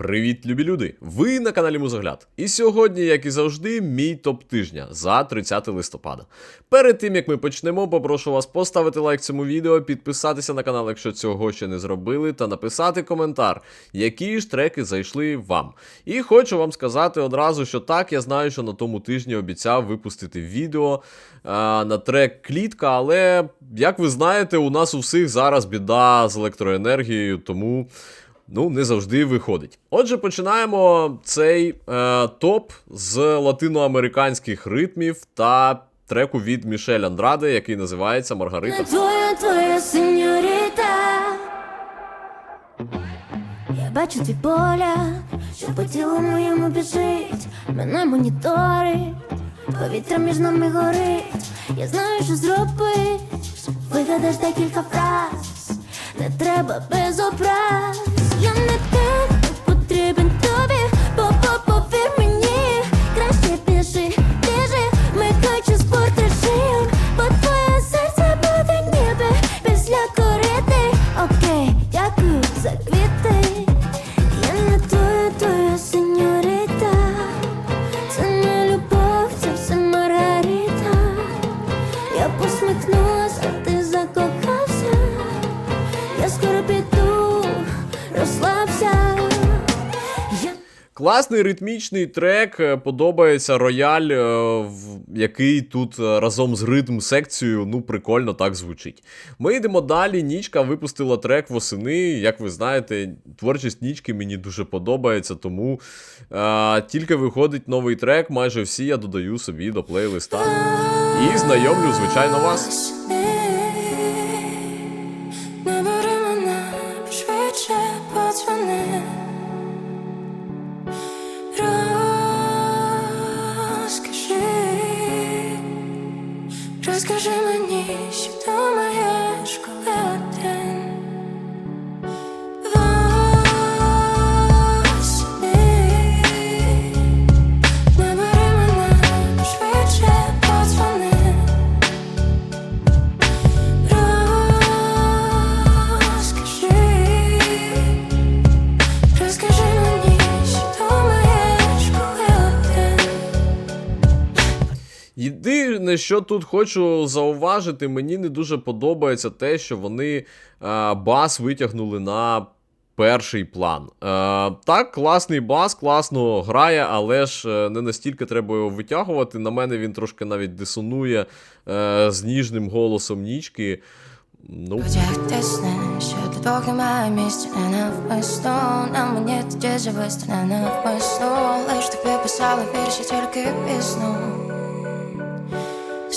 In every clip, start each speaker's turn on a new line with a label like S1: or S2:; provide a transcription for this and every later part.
S1: Привіт, любі люди! Ви на каналі Музогляд. І сьогодні, як і завжди, мій топ тижня за 30 листопада. Перед тим як ми почнемо, попрошу вас поставити лайк цьому відео, підписатися на канал, якщо цього ще не зробили, та написати коментар, які ж треки зайшли вам. І хочу вам сказати одразу, що так, я знаю, що на тому тижні обіцяв випустити відео а, на трек Клітка, але як ви знаєте, у нас у всіх зараз біда з електроенергією, тому. Ну, не завжди виходить. Отже, починаємо цей е, топ з латиноамериканських ритмів та треку від Мішель Андраде, який називається Маргарита.
S2: Твоя, твоя сеньоріта Я бачу твій поля, що по тілу моєму біжить, мене моніторить, повітря між нами горить. Я знаю, що зробиш, вигадаш декілька фраз, не треба без образ. Я не так
S1: Класний ритмічний трек, е, подобається рояль, е, який тут е, разом з ритм секцією, ну прикольно так звучить. Ми йдемо далі. Нічка випустила трек восени. Як ви знаєте, творчість нічки мені дуже подобається, тому е, тільки виходить новий трек, майже всі я додаю собі до плейлиста. І знайомлю, звичайно, вас.
S2: Розкажи мені, що
S1: Єдине, що тут хочу зауважити, мені не дуже подобається те, що вони е, бас витягнули на перший план. Е, так, класний бас, класно грає, але ж е, не настільки треба його витягувати. На мене він трошки навіть дисонує е, з ніжним голосом нічки. Ну,
S3: Одягти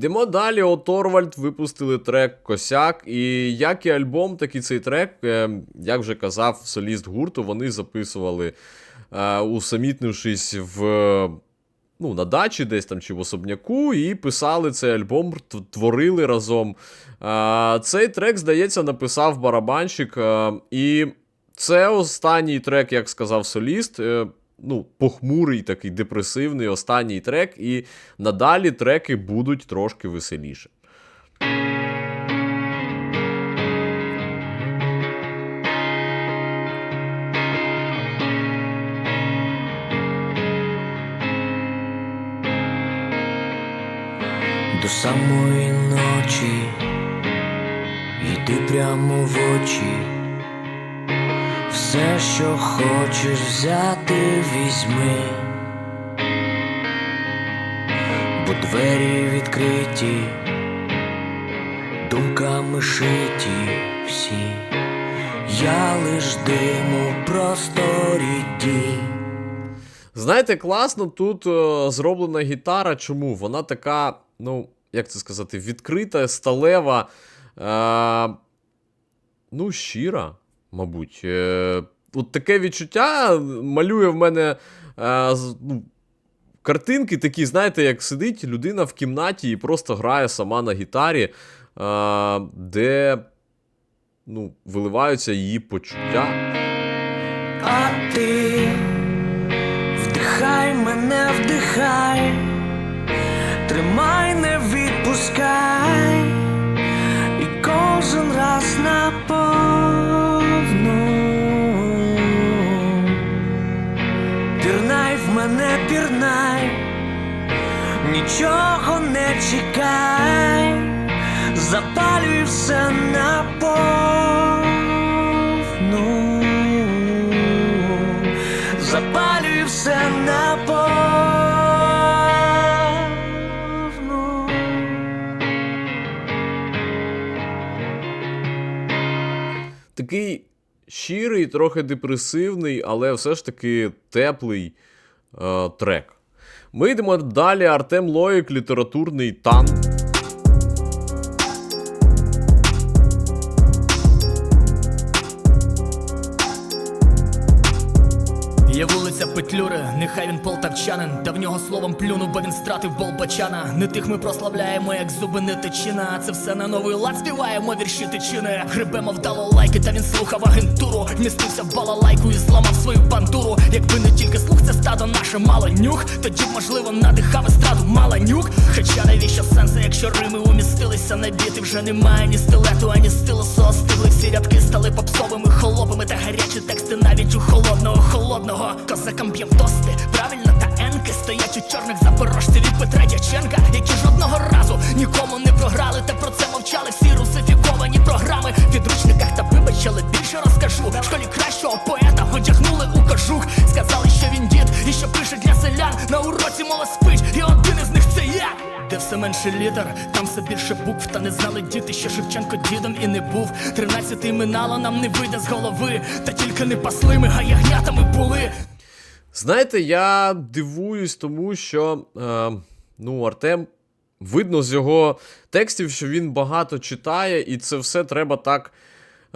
S1: Йдемо далі. От Торвальд випустили трек Косяк. І як і альбом, так і цей трек, е, як вже казав соліст гурту, вони записували, е, усамітнившись в. Ну, на дачі десь там чи в особняку, і писали цей альбом, творили разом. Е, цей трек, здається, написав барабанщик. е, і це останній трек, як сказав соліст. Ну, похмурий, такий депресивний останній трек, і надалі треки будуть трошки веселіше.
S4: До самої ночі йди прямо в очі. Все, що хочеш взяти, візьми, бо двері відкриті, думками шиті всі, я лиш диму просторі дій.
S1: Знаєте, класно тут е, зроблена гітара. Чому? Вона така, ну, як це сказати, відкрита, сталева, е, ну, щира, мабуть. Е, от таке відчуття малює в мене е, ну, картинки такі, знаєте, як сидить людина в кімнаті і просто грає сама на гітарі, е, де ну, виливаються її почуття.
S4: А ти вдихай мене, вдихай, тримай, не відпускай, мене, пірнай, нічого не чекай, запалюй все наповну. Запалюй все наповну.
S1: Такий щирий, трохи депресивний, але все ж таки теплий е, трек. Ми йдемо далі. Артем Лоїк, літературний тан.
S5: Є вулиця Петлюри, нехай він полтавчанин, та в нього словом плюнув, бо він стратив болбачана. Не тих ми прославляємо, як зуби не тичина. А Це все на новий лад співаємо вірші тичини. Грибемо вдало лайки, та він слухав агентуру. Містився в балалайку і зламав свою бандуру. Якби не тільки слух, це стадо наше мало нюх. Тоді б, можливо, надихав естраду мала нюк. Хоча навіщо сенси, якщо рими умістилися на біти, вже немає ні стилету, ані стилусу остигли. Всі рядки стали попсовими, холопами та гарячі тексти навіть у холодного, холодного. Козакам б'єм тости, стоять у чорних запорожців від Петра Дяченка, які жодного разу нікому не програли, та про це мовчали всі русифіковані програми. В підручниках та вибачили, більше розкажу. В школі кращого поета одягнули у кожух. Сказали, що він дід і що пише для селян. На уроці мова спить, і один із них це я. Де все менше літер, там все більше букв, та не знали діти, що Шевченко дідом і не був. Тринадцятий минало нам не вийде з голови, та тільки не паслими, а ягнятами були.
S1: Знаєте, я дивуюсь тому, що е, ну, Артем, видно з його текстів, що він багато читає, і це все треба так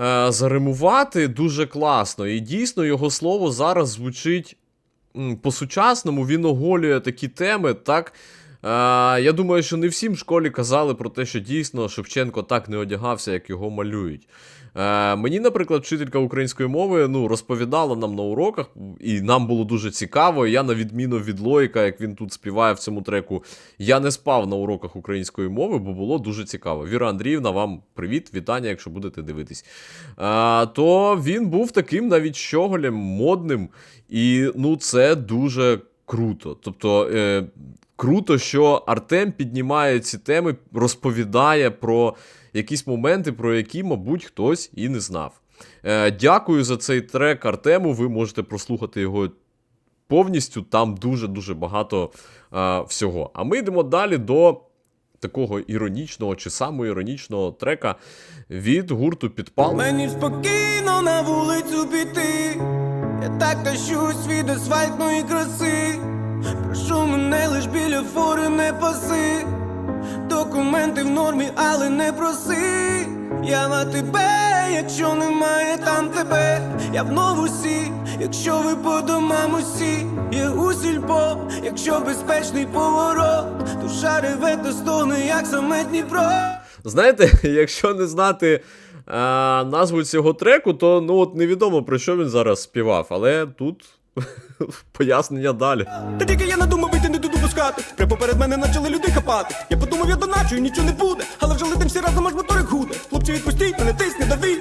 S1: е, заримувати дуже класно. І дійсно його слово зараз звучить по-сучасному, він оголює такі теми. так. Е, я думаю, що не всім в школі казали про те, що дійсно Шевченко так не одягався, як його малюють. Е, мені, наприклад, вчителька української мови ну, розповідала нам на уроках, і нам було дуже цікаво. Я, на відміну від Лоїка, як він тут співає в цьому треку, я не спав на уроках української мови, бо було дуже цікаво. Віра Андріївна, вам привіт, вітання, якщо будете дивитись. Е, то він був таким навіть щоголем, модним, і ну, це дуже круто. Тобто. Е, Круто, що Артем піднімає ці теми, розповідає про якісь моменти, про які, мабуть, хтось і не знав. Е, дякую за цей трек Артему. Ви можете прослухати його повністю. Там дуже-дуже багато е, всього. А ми йдемо далі до такого іронічного чи самоіронічного трека від гурту Підпал.
S6: Мені спокійно на вулицю піти. Я так тащусь від асфальтної краси. Мене лиш біля фори не паси. Документи в нормі, але не проси. Я на тебе, якщо немає там тебе. Я в новусі, якщо ви по домам усі. Є у сільпо, якщо безпечний поворот. Душа реве та стогне, як саме Дніпро.
S1: Знаєте, якщо не знати е, назву цього треку, то ну от невідомо про що він зараз співав, але тут пояснення далі.
S6: Та тільки я надумав не. Прямо поперед мене почали люди хапати. Я подумав, я доначу і нічого не буде. Але вже летим всі разом аж моторик гуде. Хлопці, відпустіть мене, тисни, дави.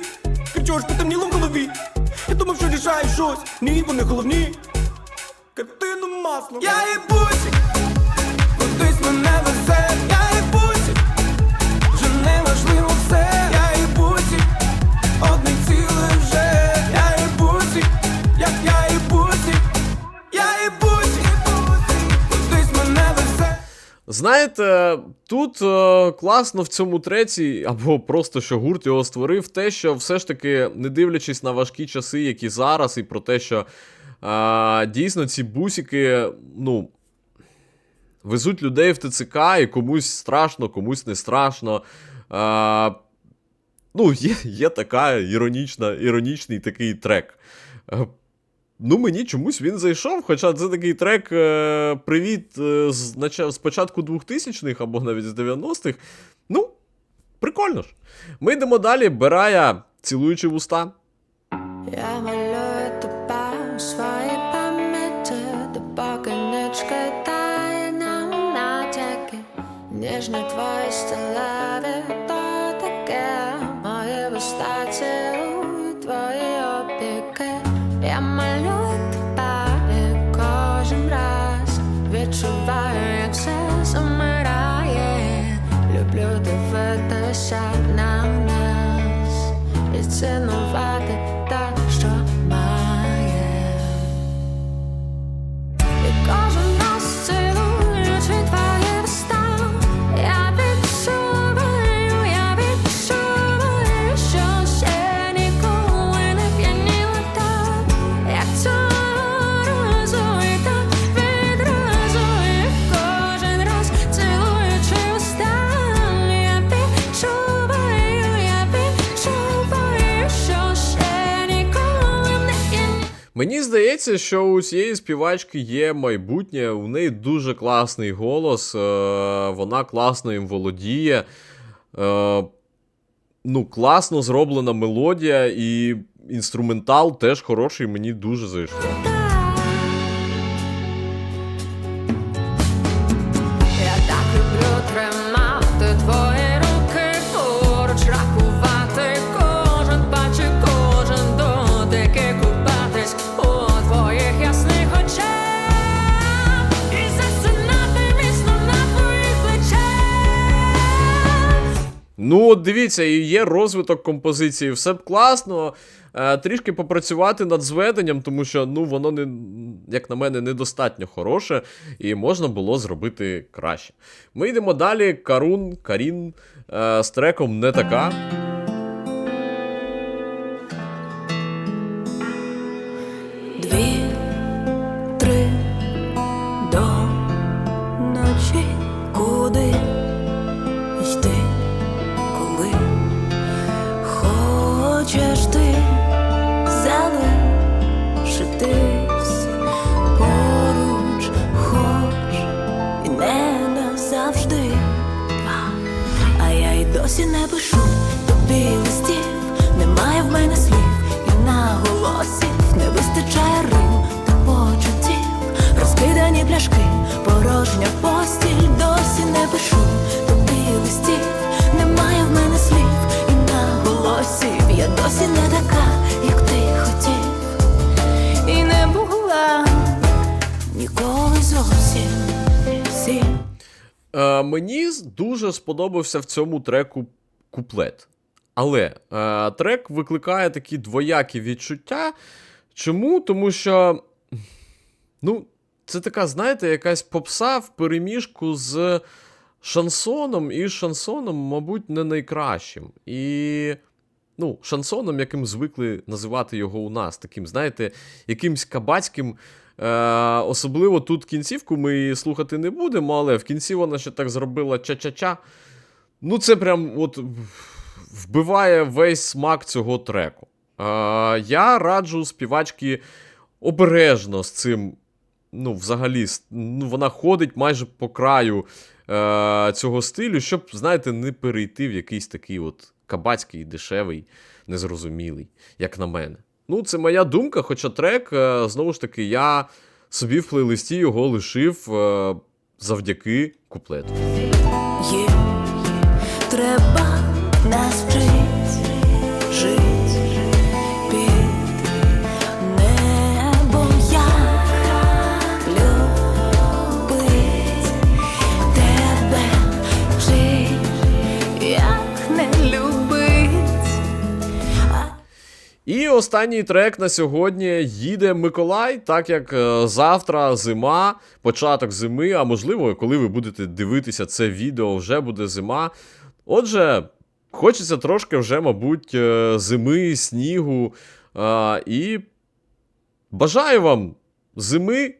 S6: Кричу, аж потемніло в голові. Я думав, що рішаю щось. Ні, вони головні. Картину маслом. Я і бусик, кудись мене везе. Я і бусик, вже не важливо все.
S1: Знаєте, тут е, класно в цьому треці, або просто що гурт його створив, те, що все ж таки, не дивлячись на важкі часи, які зараз, і про те, що е, дійсно ці бусики, ну. везуть людей в ТЦК, і комусь страшно, комусь не страшно. Е, ну, є, є така іронічна, іронічний такий трек. Ну, мені чомусь він зайшов, хоча це такий трек е, Привіт е, з, з початку 2000-х або навіть з 90-х. Ну, прикольно ж. Ми йдемо далі, Берая, цілуючи вуста.
S3: Я малюю тебе і цінувати
S1: Мені здається, що у цієї співачки є майбутнє, у неї дуже класний голос, е, вона класно їм володіє. Е, ну, класно зроблена мелодія, і інструментал теж хороший, мені дуже зайшло. Ну, от дивіться, і є розвиток композиції, все б класно. Е, трішки попрацювати над зведенням, тому що ну, воно не, як на мене, недостатньо хороше, і можна було зробити краще. Ми йдемо далі. Карун, Карін е, з треком не така.
S7: Пляшки, порожня постіль, досі не пишу тобі листів, немає в мене слів і на наголосів, я досі не така, як ти хотів, і не була ніколи зовсім всім.
S1: Е, мені дуже сподобався в цьому треку куплет. Але е, трек викликає такі двоякі відчуття. Чому? Тому що. Ну, це така, знаєте, якась попса в переміжку з шансоном, і шансоном, мабуть, не найкращим. І. Ну, шансоном, яким звикли називати його у нас, таким, знаєте, якимсь кабацьким. Е, особливо тут кінцівку ми її слухати не будемо, але в кінці вона ще так зробила ча-ча-ча. Ну, це прям от вбиває весь смак цього треку. Е, я раджу співачки обережно з цим. Ну, взагалі, ну, вона ходить майже по краю е, цього стилю, щоб, знаєте, не перейти в якийсь такий от кабацький, дешевий, незрозумілий, як на мене. Ну, це моя думка, хоча трек, е, знову ж таки, я собі в плейлисті його лишив е, завдяки куплету.
S7: Є, Є, треба
S1: І останній трек на сьогодні їде Миколай, так як е, завтра зима, початок зими, а можливо, коли ви будете дивитися це відео, вже буде зима. Отже, хочеться трошки вже, мабуть, е, зими, снігу. е, І бажаю вам зими,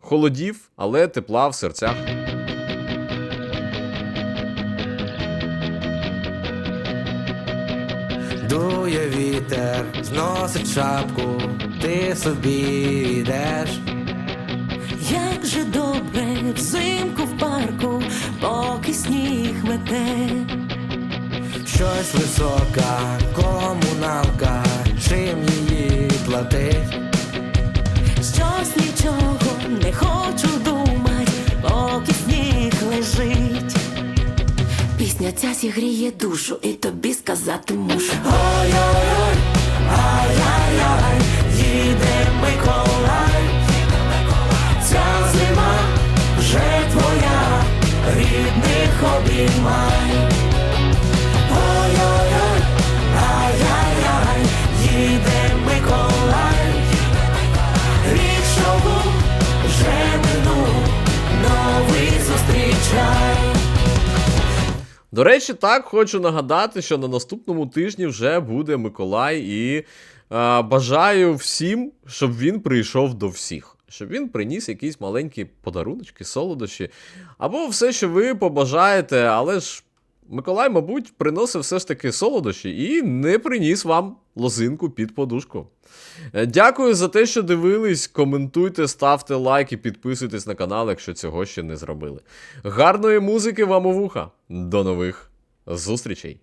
S1: холодів, але тепла в серцях.
S8: Дує вітер, зносить шапку, ти собі йдеш.
S4: Як же добре взимку в парку, поки сніг мете.
S8: Щось висока, комуналка, чим її платить.
S4: Щось нічого не хочу думать, поки сніг лежить. Пісня ця зігріє душу, і тобі сказати мушу. Ой-ой-ой, ай-яй-яй, їде Миколай. Ця зима вже твоя, рідних обіймай. Ой-ой-ой, ай-яй-яй, їде Миколай. Рік був, вже минув, новий зустрічай.
S1: До речі, так хочу нагадати, що на наступному тижні вже буде Миколай, і е, бажаю всім, щоб він прийшов до всіх. Щоб він приніс якісь маленькі подаруночки, солодощі, або все, що ви побажаєте, але ж Миколай, мабуть, приносив все ж таки солодощі і не приніс вам лозинку під подушку. Е, Дякую за те, що дивились. Коментуйте, ставте лайк і підписуйтесь на канал, якщо цього ще не зробили. Гарної музики вам у вуха. До нових зустрічей!